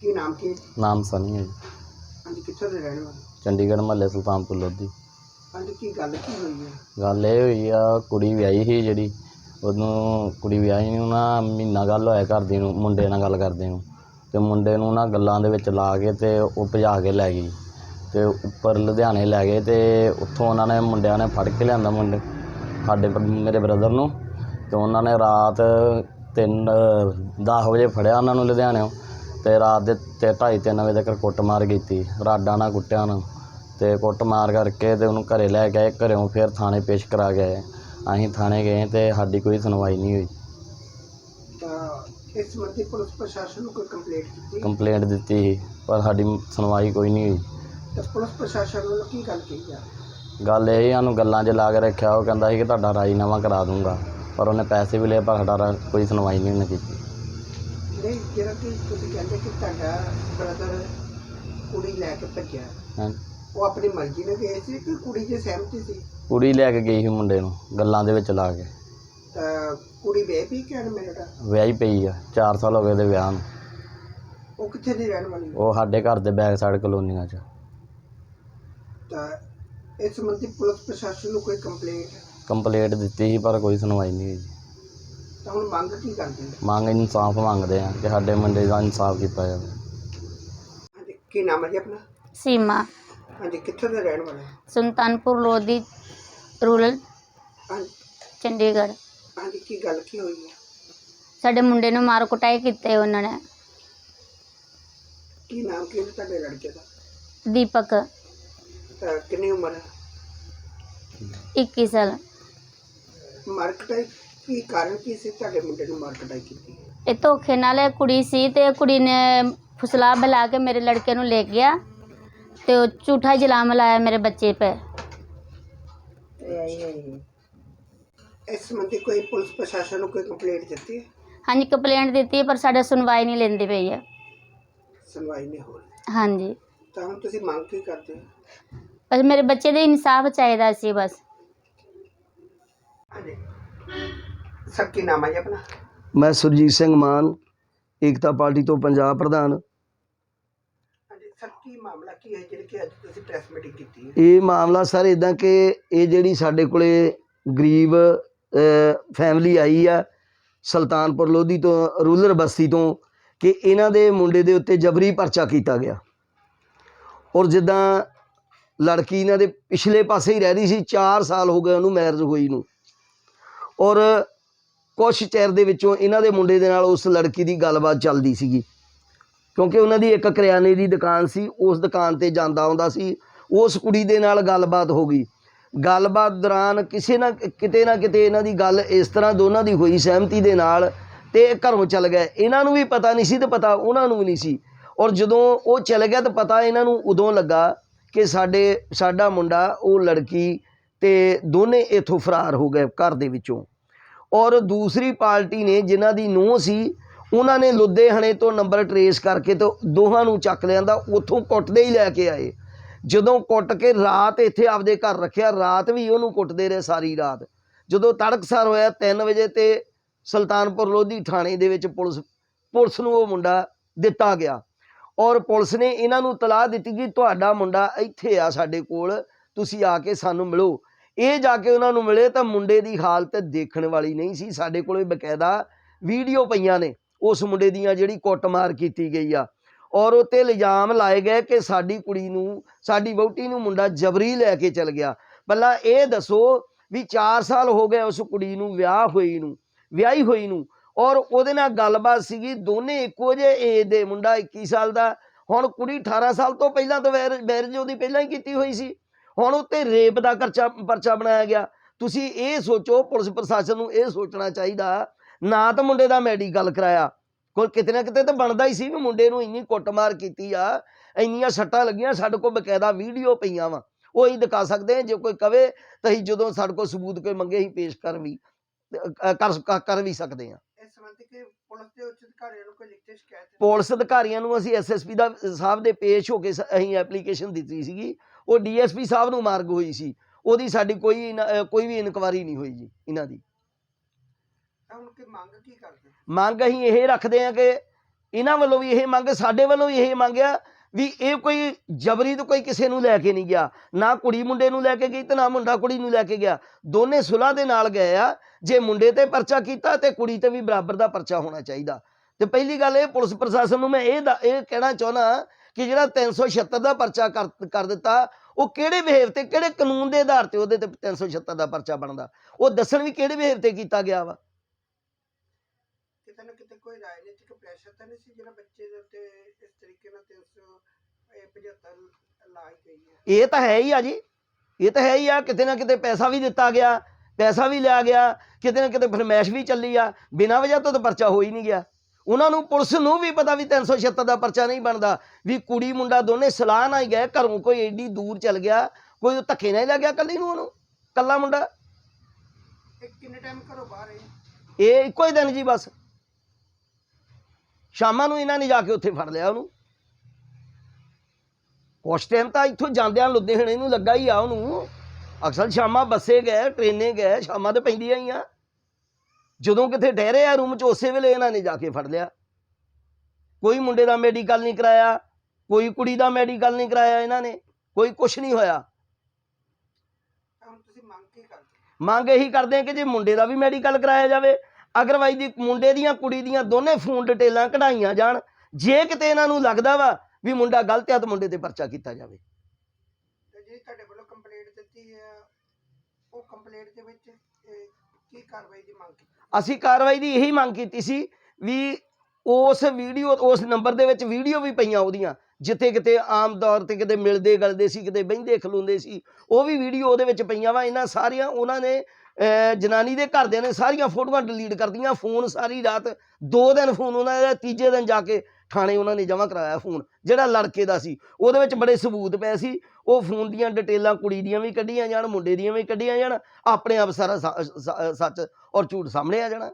ਕੀ ਨਾਮ ਕੀ ਨਾਮ ਸਨੀ ਹੈ ਜੀ। ਹਾਂਜੀ ਕਿੱਥੋਂ ਦੇ ਰਹਿਣ ਵਾਲੇ? ਚੰਡੀਗੜ੍ਹ ਮਹੱਲੇ ਸੁਲਤਾਨਪੁਰ ਲੋਧੀ। ਹਾਂਜੀ ਕੀ ਗੱਲ ਕੀ ਹੋਈ ਹੈ? ਗੱਲ ਇਹ ਹੋਈ ਆ ਕੁੜੀ ਵਿਆਹੀ ਸੀ ਜਿਹੜੀ। ਉਹਨੂੰ ਕੁੜੀ ਵਿਆਹੀ ਨੂੰ ਨਾ ਮਹੀਨਾ ਗੱਲ ਹੋਇਆ ਕਰਦੀ ਨੂੰ ਮੁੰਡੇ ਨਾਲ ਗੱਲ ਕਰਦੇ ਨੂੰ। ਤੇ ਮੁੰਡੇ ਨੂੰ ਨਾ ਗੱਲਾਂ ਦੇ ਵਿੱਚ ਲਾ ਕੇ ਤੇ ਉਹ ਭਜਾ ਕੇ ਲੈ ਗਈ। ਤੇ ਉੱਪਰ ਲੁਧਿਆਣੇ ਲੈ ਗਏ ਤੇ ਉੱਥੋਂ ਉਹਨਾਂ ਨੇ ਮੁੰਡਿਆਂ ਨੇ ਫੜ ਕੇ ਲਿਆਂਦਾ ਮੁੰਡੇ ਸਾਡੇ ਬਰ- ਮੇਰੇ ਬ੍ਰਦਰ ਨੂੰ। ਤੇ ਉਹਨਾਂ ਨੇ ਰਾਤ 3 10 ਵਜੇ ਫੜਿਆ ਉਹਨਾਂ ਨੂੰ ਲੁਧਿਆਣਿਓਂ ਤੇ ਰਾਤ ਦੇ ਤੇ 2:30 3 ਵਜੇ ਤੱਕ ਕੁੱਟਮਾਰ ਕੀਤੀ ਰਾਡਾਂ ਨਾਲ ਕੁੱਟਿਆ ਉਹਨੂੰ ਤੇ ਕੁੱਟਮਾਰ ਕਰਕੇ ਤੇ ਉਹਨੂੰ ਘਰੇ ਲੈ ਆਏ ਘਰੋਂ ਫਿਰ ਥਾਣੇ ਪੇਸ਼ ਕਰਾ ਗਏ ਅਸੀਂ ਥਾਣੇ ਗਏ ਤੇ ਸਾਡੀ ਕੋਈ ਸੁਣਵਾਈ ਨਹੀਂ ਹੋਈ। ਤਾਂ ਇਸ ਸੰਬੰਧੀ ਪੁਲਿਸ ਪ੍ਰਸ਼ਾਸਨ ਨੂੰ ਕੋਈ ਕੰਪਲੇਂਟ ਕੀਤੀ ਕੰਪਲੇਂਟ ਦਿੱਤੀ ਸੀ ਪਰ ਸਾਡੀ ਸੁਣਵਾਈ ਕੋਈ ਨਹੀਂ ਹੋਈ। ਤਾਂ ਪੁਲਿਸ ਪ੍ਰਸ਼ਾਸਨ ਵੱਲੋਂ ਕੀ ਗੱਲ ਕਹੀ ਆ ਗੱਲ ਇਹ ਸੀ ਸਾਨੂੰ ਗੱਲਾਂ 'ਚ ਲਾ ਕੇ ਰੱਖਿਆ ਉਹ ਕਹਿੰਦਾ ਸੀ ਕਿ ਤੁਹਾਡਾ ਰਾਜੀਨਾਮਾ ਕਰਾ ਦੂੰਗਾ ਪਰ ਉਹਨੇ ਪੈਸੇ ਵੀ ਲਏ ਪਰ ਸਾਡਾ ਰਾ- ਕੋਈ ਸੁਣਵਾਈ ਨਹੀਂ ਉਹਨੇ ਕੀਤੀ। ਨਹੀਂ ਜਿਹੜਾ ਕਿ ਤੁਸੀਂ ਕਹਿੰਦੇ ਕਿ ਤੁਹਾਡਾ ਬ੍ਰਦਰ ਕੁੜੀ ਲੈ ਕੇ ਭੱਜਿਆ। ਹੈਂ। ਉਹ ਆਪਣੀ ਮਰਜ਼ੀ ਨਾਲ ਗਏ ਸੀ ਕਿ ਕੁੜੀ ਦੀ ਸਹਿਮਤੀ ਸੀ? ਕੁੜੀ ਲੈ ਕੇ ਗਈ ਸੀ ਮੁੰਡੇ ਨੂੰ ਗੱਲਾਂ ਦੇ ਵਿੱਚ ਲਾ ਕੇ। ਤਾਂ ਕੁੜੀ ਵੇ ਵੀ ਕਹਿਣ ਮੇਰਾ ਵਿਆਹੀ ਪਈ ਆ 4 ਸਾਲ ਹੋ ਗਏ ਦੇ ਵਿਆਹ ਨੂੰ। ਉਹ ਕਿੱਥੇ ਦੀ ਰਹਿਣ ਵਾਲੀ? ਉਹ ਸਾਡੇ ਘਰ ਦੇ ਬੈਕ ਸਾਈਡ ਕਲੋਨੀਆਂ 'ਚ। ਤਾਂ ਇਸ ਸੰਬੰਧੀ ਪੁਲਿਸ ਪ੍ਰਸ਼ਾਸਨ ਨੂੰ ਕੋਈ ਕੰਪਲੇਂਟ ਕੰਪਲੇਂਟ ਦਿੱਤੀ ਸੀ ਪਰ ਕੋਈ ਸੁਣਵਾਈ ਨਹੀਂ ਹੋਈ ਤਾਂ ਹੁਣ ਮੰਗ ਕੀ ਕਰਦੇ ਨੇ ਮੰਗ ਇਨਸਾਫ ਮੰਗਦੇ ਆ ਕਿ ਸਾਡੇ ਮੁੰਡੇ ਦਾ ਇਨਸਾਫ ਕੀਤਾ ਜਾਵੇ। ਹਾਂਜੀ ਕੀ ਨਾਮ ਹੈ ਜੀ ਆਪਣਾ? ਸੀਮਾ। ਹਾਂਜੀ ਕਿੱਥੋਂ ਦੇ ਰਹਿਣ ਵਾਲੇ ਸੁਲਤਾਨਪੁਰ ਲੋਧੀ ਰੂਰਲ ਹਾਂਜੀ। ਚੰਡੀਗੜ੍ਹ। ਹਾਂਜੀ ਕੀ ਗੱਲ ਕੀ ਹੋਈ ਹੈ? ਸਾਡੇ ਮੁੰਡੇ ਨੂੰ ਮਾਰ ਕੁਟਾਈ ਕੀਤੇ ਉਹਨਾਂ ਨੇ। ਕੀ ਨਾਮ ਕੀ ਹੈ ਤੁਹਾਡੇ ਲੜਕੇ ਦਾ? ਦੀਪਕ। ਤਾਂ ਕਿੰਨੀ ਉਮਰ ਹੈ? 21 ਸਾਲ। ਮਾਰਕਟਾਈ ਕੀ ਕਾਰਨ ਕੀ ਸੀ? ਤੁਹਾਡੇ ਮੁੰਡੇ ਨੂੰ ਮਾਰਕਟਾਈ ਕੀਤੀ ਇਹ ਧੋਖੇ ਨਾਲ ਇਹ ਕੁੜੀ ਸੀ ਤੇ ਕੁੜੀ ਨੇ ਫੁਸਲਾ ਬੁਲਾ ਕੇ ਮੇਰੇ ਲੜਕੇ ਨੂੰ ਲੈ ਗਿਆ ਤੇ ਉਹ ਝੂਠਾ ਇਲਜ਼ਾਮ ਲਾਇਆ ਮੇਰੇ ਬੱਚੇ पे ਇਸ ਸੰਬੰਧੀ ਕੋਈ ਪੁਲਿਸ ਪ੍ਰਸ਼ਾਸਨ ਨੂੰ ਕੋਈ ਕੰਪਲੇਂਟ ਦਿੱਤੀ ਹੈ? ਹਾਂਜੀ ਕੰਪਲੇਂਟ ਦਿੱਤੀ ਪਰ ਸਾਡਾ ਸੁਣਵਾਈ ਨਹੀਂ ਲੈਂਦੀ ਪਈ ਹੈ। ਸੁਣਵਾਈ ਨਹੀਂ ਹੋ ਰਹੀ। ਹਾਂਜੀ। ਤਾਂ ਹੁਣ ਤੁਸੀਂ ਮੰਗ ਕੀ ਕਰਦੇ ਹੋ? ਬਸ ਮੇਰੇ ਬੱਚੇ ਦੇ ਇਨਸਾਫ ਚਾਹੀਦਾ ਸੀ ਬਸ। ਸਰ ਕੀ ਨਾਮ ਹੈ ਜੀ ਆਪਣਾ? ਮੈਂ ਸੁਰਜੀਤ ਸਿੰਘ ਮਾਨ ਏਕਤਾ ਪਾਰਟੀ ਤੋਂ ਪੰਜਾਬ ਪ੍ਰਧਾਨ। ਹਾਂਜੀ ਸਰ ਕੀ ਮਾਮਲਾ ਕੀ ਹੈ ਜਿਹੜੀ ਕਿ ਅੱਜ ਤੁਸੀਂ ਪ੍ਰੈਸ ਮੀਟਿੰਗ ਕੀਤੀ ਹੈ? ਇਹ ਮਾਮਲਾ ਸਰ ਇਦਾਂ ਕਿ ਇਹ ਜਿਹੜੀ ਸਾਡੇ ਕੋਲੇ ਗਰੀਬ ਫੈਮਿਲੀ ਆਈ ਆ ਸੁਲਤਾਨਪੁਰ ਲੋਧੀ ਤੋਂ ਰੂਰਲ ਬਸਤੀ ਤੋਂ ਕਿ ਇਹਨਾਂ ਦੇ ਮੁੰਡੇ ਦੇ ਉੱਤੇ ਜਬਰੀ ਪਰਚਾ ਕੀਤਾ ਗਿਆ। ਔਰ ਜਿੱਦਾਂ ਲੜਕੀ ਇਹਨਾਂ ਦੇ ਪਿਛਲੇ ਪਾਸੇ ਹੀ ਰਹਿ ਰਹੀ ਸੀ 4 ਸਾਲ ਹੋ ਗਏ ਉਹਨੂੰ ਮੈਰਿਜ ਹੋਈ ਨੂੰ। ਔਰ ਕੁਛ ਚਿਰ ਦੇ ਵਿੱਚੋਂ ਇਹਨਾਂ ਦੇ ਮੁੰਡੇ ਦੇ ਨਾਲ ਉਸ ਲੜਕੀ ਦੀ ਗੱਲਬਾਤ ਚੱਲਦੀ ਸੀਗੀ। ਕਿਉਂਕਿ ਉਹਨਾਂ ਦੀ ਇੱਕ ਕਰਿਆਨੇ ਦੀ ਦੁਕਾਨ ਸੀ, ਉਸ ਦੁਕਾਨ ਤੇ ਜਾਂਦਾ ਆਉਂਦਾ ਸੀ। ਉਸ ਕੁੜੀ ਦੇ ਨਾਲ ਗੱਲਬਾਤ ਹੋ ਗਈ। ਗੱਲਬਾਤ ਦੌਰਾਨ ਕਿਸੇ ਨਾ ਕਿਤੇ ਨਾ ਕਿਤੇ ਇਹਨਾਂ ਦੀ ਗੱਲ ਇਸ ਤਰ੍ਹਾਂ ਦੋਨਾਂ ਦੀ ਹੋਈ, ਸਹਿਮਤੀ ਦੇ ਨਾਲ ਤੇ ਘਰੋਂ ਚੱਲ ਗਏ। ਇਹਨਾਂ ਨੂੰ ਵੀ ਪਤਾ ਨਹੀਂ ਸੀ ਤੇ ਪਤਾ ਉਹਨਾਂ ਨੂੰ ਵੀ ਨਹੀਂ ਸੀ। ਔਰ ਜਦੋਂ ਉਹ ਚੱਲ ਗਿਆ ਤਾਂ ਪਤਾ ਇਹਨਾਂ ਨੂੰ ਉਦੋਂ ਲੱਗਾ ਕਿ ਸਾਡੇ, ਸਾਡਾ ਮੁੰਡਾ, ਉਹ ਲੜਕੀ ਤੇ ਦੋਨੇ ਇੱਥੋਂ ਫਰਾਰ ਹੋ ਗਏ ਘਰ ਦੇ ਵਿੱਚੋਂ। ਔਰ ਦੂਸਰੀ ਪਾਰਟੀ ਨੇ ਜਿਨ੍ਹਾਂ ਦੀ ਨੂੰਹ ਸੀ, ਉਹਨਾਂ ਨੇ ਲੁਧਿਆਣੇ ਤੋਂ ਨੰਬਰ ਟਰੇਸ ਕਰਕੇ ਤੇ ਦੋਹਾਂ ਨੂੰ ਚੱਕ ਲਿਆਂਦਾ ਉੱਥੋਂ ਕੁੱਟਦੇ ਹੀ ਲੈ ਕੇ ਆਏ। ਜਦੋਂ ਕੁੱਟ ਕੇ ਰਾਤ ਇੱਥੇ ਆਪਦੇ ਘਰ ਰੱਖਿਆ, ਰਾਤ ਵੀ ਉਹਨੂੰ ਕੁੱਟਦੇ ਰਹੇ ਸਾਰੀ ਰਾਤ। ਜਦੋਂ ਤੜਕਸਾਰ ਹੋਇਆ 3 ਵਜੇ ਤੇ ਸੁਲਤਾਨਪੁਰ ਲੋਧੀ ਥਾਣੇ ਦੇ ਵਿੱਚ ਪੁਲਿਸ ਪੁਲਿਸ ਨੂੰ ਉਹ ਮੁੰਡਾ ਦਿੱਤਾ ਗਿਆ। ਔਰ ਪੁਲਿਸ ਨੇ ਇਹਨਾਂ ਨੂੰ ਤਲਾਹ ਦਿੱਤੀ ਕਿ ਤੁਹਾਡਾ ਮੁੰਡਾ ਇੱਥੇ ਆ ਸਾਡੇ ਕੋਲ, ਤੁਸੀਂ ਆ ਕੇ ਸਾਨੂੰ ਮਿਲੋ। ਇਹ ਜਾ ਕੇ ਉਹਨਾਂ ਨੂੰ ਮਿਲੇ ਤਾਂ ਮੁੰਡੇ ਦੀ ਹਾਲਤ ਦੇਖਣ ਵਾਲੀ ਨਹੀਂ ਸੀ। ਸਾਡੇ ਕੋਲੇ ਬਕਾਇਦਾ ਵੀਡੀਓ ਪਈਆਂ ਨੇ, ਉਸ ਮੁੰਡੇ ਦੀਆਂ ਜਿਹੜੀ ਕੁੱਟਮਾਰ ਕੀਤੀ ਗਈ ਆ। ਔਰ ਉੱਤੇ ਇਲਜ਼ਾਮ ਲਾਏ ਗਏ ਕਿ ਸਾਡੀ ਕੁੜੀ ਨੂੰ, ਸਾਡੀ ਵਹੁਟੀ ਨੂੰ ਮੁੰਡਾ ਜਬਰੀ ਲੈ ਕੇ ਚਲ ਗਿਆ। ਪਹਿਲਾਂ ਇਹ ਦੱਸੋ ਵੀ 4 ਸਾਲ ਹੋ ਗਏ ਉਸ ਕੁੜੀ ਨੂੰ ਵਿਆਹ ਹੋਈ ਨੂੰ, ਵਿਆਹੀ ਹੋਈ ਨੂੰ। ਔਰ ਉਹਦੇ ਨਾਲ ਗੱਲਬਾਤ ਸੀਗੀ, ਦੋਨੇ ਇੱਕੋ ਜਿਹੇ ਏਜ ਦੇ ਮੁੰਡਾ 21 ਸਾਲ ਦਾ। ਹੁਣ ਕੁੜੀ 18 ਸਾਲ ਤੋਂ ਪਹਿਲਾਂ ਤਾਂ ਮੈਰਿਜ ਉਹਦੀ ਪਹਿਲਾਂ ਹੀ ਕੀਤੀ ਹੋਈ ਸੀ। ਹੁਣ ਉੱਤੇ ਰੇਪ ਦਾ ਖਰਚਾ ਪਰਚਾ ਬਣਾਇਆ ਗਿਆ। ਤੁਸੀਂ ਇਹ ਸੋਚੋ ਪੁਲਿਸ ਪ੍ਰਸ਼ਾਸਨ ਨੂੰ ਇਹ ਸੋਚਣਾ ਚਾਹੀਦਾ ਨਾ ਤਾਂ ਮੁੰਡੇ ਦਾ ਮੈਡੀਕਲ ਕਰਾਇਆ। ਕੋਈ ਕਿਤੇ ਨਾ ਕਿਤੇ ਤਾਂ ਬਣਦਾ ਹੀ ਸੀ ਵੀ ਮੁੰਡੇ ਨੂੰ ਇੰਨੀ ਕੁੱਟਮਾਰ ਕੀਤੀ ਆ ਇੰਨੀਆਂ ਸੱਟਾਂ ਲੱਗੀਆਂ ਸਾਡੇ ਕੋਲ ਬਕਾਇਦਾ ਵੀਡੀਓ ਪਈਆਂ ਵਾ। ਉਹ ਹੀ ਦਿਖਾ ਸਕਦੇ ਹਾਂ ਜੇ ਕੋਈ ਕਵੇ ਤਾਂ ਅਸੀਂ ਜਦੋਂ ਸਾਡੇ ਕੋਲ ਸਬੂਤ ਕੋਈ ਮੰਗੇ ਅਸੀਂ ਪੇਸ਼ ਕਰ ਵੀ ਕਰ ਕਰ- ਵੀ ਸਕਦੇ ਹਾਂ। ਕਿ ਪੁਲਿਸ ਅਧਿਕਾਰੀਆਂ ਨੂੰ ਕੋਈ ਲਿਖਤੀ ਸ਼ਿਕਾਇਤ ਹੈ? ਪੁਲਿਸ ਅਧਿਕਾਰੀਆਂ ਨੂੰ ਅਸੀਂ ਐਸਐਸਪੀ ਦਾ ਸਾਹਿਬ ਦੇ ਪੇਸ਼ ਹੋ ਕੇ ਅਸੀਂ ਐਪਲੀਕੇਸ਼ਨ ਦਿੱਤੀ ਸੀਗੀ। ਉਹ ਡੀਐਸਪੀ ਸਾਹਿਬ ਨੂੰ ਮਾਰਗ ਹੋਈ ਸੀ। ਉਹਦੀ ਸਾਡੀ ਕੋਈ ਕੋਈ ਵੀ ਇਨਕੁਆਰੀ ਨਹੀਂ ਹੋਈ ਜੀ ਇਹਨਾਂ ਦੀ। ਮੰਗ ਕੀ ਕਰਦੇ? ਮੰਗ ਅਸੀਂ ਇਹ ਰੱਖਦੇ ਹਾਂ ਕਿ ਇਹਨਾਂ ਵੱਲੋਂ ਵੀ ਇਹ ਮੰਗ ਸਾਡੇ ਵੱਲੋਂ ਵੀ ਇਹ ਮੰਗਿਆ ਵੀ ਇਹ ਕੋਈ ਜਬਰੀ ਤੋਂ ਕੋਈ ਕਿਸੇ ਨੂੰ ਲੈ ਕੇ ਨਹੀਂ ਗਿਆ। ਨਾ ਕੁੜੀ ਮੁੰਡੇ ਨੂੰ ਲੈ ਕੇ ਗਈ ਤੇ ਨਾ ਮੁੰਡਾ ਕੁੜੀ ਨੂੰ ਲੈ ਕੇ ਗਿਆ। ਦੋਨੇ ਸੁਲ੍ਹਾ ਦੇ ਨਾਲ ਗਏ ਆ। ਜੇ ਮੁੰਡੇ ਤੇ ਪਰਚਾ ਕੀਤਾ ਤੇ ਕੁੜੀ ਤੇ ਵੀ ਬਰਾਬਰ ਦਾ ਪਰਚਾ ਹੋਣਾ ਚਾਹੀਦਾ। ਤੇ ਪਹਿਲੀ ਗੱਲ ਇਹ ਪੁਲਿਸ ਪ੍ਰਸ਼ਾਸਨ ਨੂੰ ਮੈਂ ਇਹ ਇਹ ਕਹਿਣਾ ਚਾਹੁੰਦਾ ਕਿ ਜਿਹੜਾ 376 ਦਾ ਪਰਚਾ ਕਰ ਕਰ ਦਿੱਤਾ ਉਹ ਕਿਹੜੇ ਬਿਹੇਵ ਤੇ ਕਿਹੜੇ ਕਾਨੂੰਨ ਦੇ ਆਧਾਰ ਤੇ ਉਹਦੇ ਤੇ 376 ਦਾ ਪਰਚਾ ਬਣਦਾ? ਉਹ ਦੱਸਣ ਵੀ ਕਿਹੜੇ ਬਿਹੇਵ ਤੇ ਕੀਤਾ ਗਿਆ ਵਾ? ਕਿਤੇ ਨਾ ਕਿਤੇ ਕੋਈ ਰਾਜਨੀਤਿਕ ਪ੍ਰੈਸ਼ਰ ਤਾਂ ਨਹੀਂ ਸੀ ਜਿਹੜਾ ਬੱਚੇ ਦੇ ਉੱਤੇ ਇਸ ਤਰੀਕੇ ਨਾਲ 375 ਲਾਈ ਗਈ ਹੈ? ਇਹ ਤਾਂ ਹੈ ਹੀ ਆ ਜੀ। ਇਹ ਤਾਂ ਹੈ ਹੀ ਆ ਕਿਤੇ ਨਾ ਕਿਤੇ ਪੈਸਾ ਵੀ ਦਿੱਤਾ ਗਿਆ ਪੈਸਾ ਵੀ ਲਿਆ ਗਿਆ ਕਿਤੇ ਨਾ ਕਿਤੇ ਫਰਮੈਸ਼ ਵੀ ਚੱਲੀ ਆ। ਬਿਨਾਂ ਵਜ੍ਹਾ ਤੋਂ ਤਾਂ ਪਰਚਾ ਹੋ ਹੀ ਨਹੀਂ ਗਿਆ। ਉਹਨਾਂ ਨੂੰ ਪੁਲਿਸ ਨੂੰ ਵੀ ਪਤਾ ਵੀ 376 ਦਾ ਪਰਚਾ ਨਹੀਂ ਬਣਦਾ ਵੀ ਕੁੜੀ ਮੁੰਡਾ ਦੋਨੇ ਸਲਾਹ ਨਾਲ ਹੀ ਗਏ ਘਰੋਂ ਕੋਈ ਏਡੀ ਦੂਰ ਚੱਲ ਗਿਆ ਕੋਈ ਧੱਕੇ ਨਾਲ ਹੀ ਗਿਆ ਕੱਲੀ ਨੂੰ ਉਹਨੂੰ ਕੱਲਾ ਮੁੰਡਾ? ਇਹ ਕਿੰਨੇ ਟਾਈਮ ਘਰੋਂ ਬਾਹਰ ਹੈ ਇਹ ਇੱਕੋ ਹੀ ਦਿਨ ਜੀ ਬਸ। ਸ਼ਾਮਾਂ ਨੂੰ ਇਹਨਾਂ ਨੇ ਜਾ ਕੇ ਉੱਥੇ ਫੜ ਲਿਆ ਉਹਨੂੰ। ਕੁਛ ਟਾਈਮ ਤਾਂ ਇੱਥੋਂ ਜਾਂਦਿਆਂ ਲੁਧਿਆਣੇ ਨੂੰ ਲੱਗਾ ਹੀ ਆ ਉਹਨੂੰ। ਅਕਸਰ ਸ਼ਾਮਾਂ ਬੱਸੇ ਗਏ ਟ੍ਰੇਨੇ ਗਏ ਸ਼ਾਮਾਂ ਤੇ ਪੈਂਦੀਆਂ ਹੀ ਆ। ਜਦੋਂ ਕਿਤੇ ਠਹਿਰੇ ਆ ਰੂਮ 'ਚ ਉਸੇ ਵੇਲੇ ਇਹਨਾਂ ਨੇ ਜਾ ਕੇ ਫੜ ਲਿਆ। ਕੋਈ ਮੁੰਡੇ ਦਾ ਮੈਡੀਕਲ ਨਹੀਂ ਕਰਾਇਆ ਕੋਈ ਕੁੜੀ ਦਾ ਮੈਡੀਕਲ ਨਹੀਂ ਕਰਾਇਆ ਇਹਨਾਂ ਨੇ ਕੋਈ ਕੁਛ ਨਹੀਂ ਹੋਇਆ। ਮੰਗ ਇਹੀ ਕਰਦੇ ਆ ਕਿ ਜੇ ਮੁੰਡੇ ਦਾ ਵੀ ਮੈਡੀਕਲ ਕਰਾਇਆ ਜਾਵੇ ਅਗਰਵਾਈਜ਼ ਦੀ ਮੁੰਡੇ ਦੀਆਂ ਕੁੜੀ ਦੀਆਂ ਦੋਨੇ ਫੋਨ ਡਿਟੇਲਾਂ ਕਢਾਈਆਂ ਜਾਣ ਜੇ ਕਿਤੇ ਇਹਨਾਂ ਨੂੰ ਲੱਗਦਾ ਵਾ ਵੀ ਮੁੰਡਾ ਗਲਤ ਆ ਤਾਂ ਮੁੰਡੇ ਤੇ ਪਰਚਾ ਕੀਤਾ ਜਾਵੇ। ਤੇ ਜਿਹੜੀ ਤੁਹਾਡੇ ਵੱਲੋਂ ਕੰਪਲੇਂਟ ਦਿੱਤੀ ਹੈ ਉਹ ਕੰਪਲੇਂਟ ਦੇ ਵਿੱਚ ਕੀ ਕਾਰਵਾਈ ਦੀ ਮੰਗ ਕੀਤੀ? ਅਸੀਂ ਕਾਰਵਾਈ ਦੀ ਇਹੀ ਮੰਗ ਕੀਤੀ ਸੀ ਵੀ ਉਸ ਵੀਡੀਓ, ਉਸ ਨੰਬਰ ਦੇ ਵਿੱਚ ਵੀਡੀਓ ਵੀ ਪਈਆਂ ਉਹਦੀਆਂ। ਜਿੱਥੇ ਕਿਤੇ ਆਮ ਤੌਰ ਤੇ ਕਿਤੇ ਮਿਲਦੇ, ਗਲਦੇ ਸੀ, ਕਿਤੇ ਬਹਿੰਦੇ, ਖਲੋਂਦੇ ਸੀ, ਉਹ ਵੀ ਵੀਡੀਓ ਉਹਦੇ ਵਿੱਚ ਪਈਆਂ ਵਾ। ਇਹਨਾਂ ਸਾਰੀਆਂ, ਉਹਨਾਂ ਨੇ ਜਨਾਨੀ ਦੇ ਘਰਦਿਆਂ ਨੇ ਸਾਰੀਆਂ ਫੋਟੋਆਂ ਡਿਲੀਟ ਕਰਦੀਆਂ ਫੋਨ ਸਾਰੀ ਰਾਤ, ਦੋ ਦਿਨ ਫੋਨ ਉਹਨਾਂ ਦਾ, ਤੀਜੇ ਦਿਨ ਜਾ ਕੇ ਥਾਣੇ ਉਹਨਾਂ ਨੇ ਜਮ੍ਹਾਂ ਕਰਾਇਆ ਫੋਨ, ਜਿਹੜਾ ਲੜਕੇ ਦਾ ਸੀ, ਉਹਦੇ ਵਿੱਚ ਬੜੇ ਸਬੂਤ ਪਏ ਸੀ, ਉਹ ਫੋਨ ਦੀਆਂ ਡਿਟੇਲਾਂ ਕੁੜੀ ਦੀਆਂ ਵੀ ਕੱਢੀਆਂ ਜਾਣ, ਮੁੰਡੇ ਦੀਆਂ ਵੀ ਕੱਢੀਆਂ ਜਾਣ, ਆਪਣੇ ਆਪ ਸਾਰਾ ਸੱਚ ਔਰ ਝੂਠ ਸਾਹਮਣੇ ਆ ਜਾਣਾ।